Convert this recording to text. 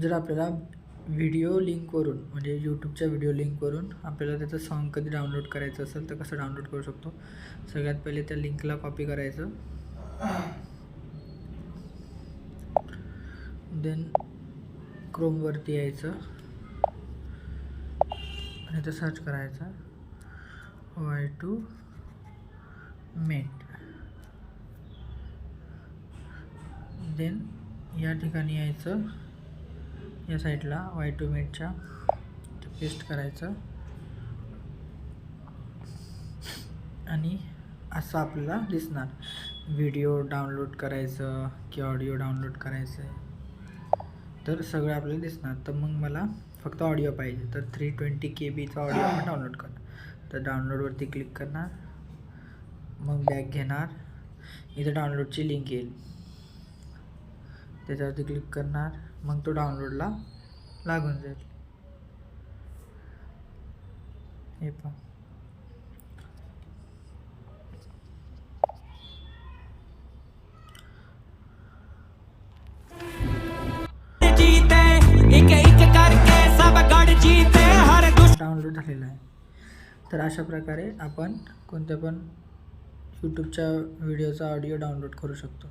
जर आपल्याला व्हिडिओ लिंकवरून म्हणजे यूट्यूबच्या व्हिडिओ लिंकवरून आपल्याला त्याचं सॉन्ग कधी डाउनलोड करायचं असेल तर कसं डाउनलोड करू शकतो? सगळ्यात पहिले त्या लिंकला कॉपी करायचं. देन क्रोमवरती यायचं. आणि तर सर्च करायचं. वाय टू मेट देन या ठिकाणी यायचं. या साईडला वाय टू मेटच्या पेस्ट करायचं. आणि असं आपल्याला दिसणार. व्हिडिओ डाउनलोड करायचं की ऑडिओ डाउनलोड करायचं. आहे तर सगळं आपल्याला दिसणार. तर मग मला फक्त ऑडिओ पाहिजे. तर थ्री ट्वेंटी के बीचा ऑडिओ आपण डाउनलोड करणार तर डाउनलोडवरती क्लिक करणार. मग बॅग घेणार. इथं डाउनलोडची लिंक येईल. त्याच्यावरती क्लिक करणार. मग तो डाउनलोडला लागून जाईल. हे पहा. डाउनलोड झालेला आहे. तर अशा प्रकारे आपण कोणत्या पण यूट्यूबच्या व्हिडिओचा ऑडिओ डाउनलोड करू शकतो.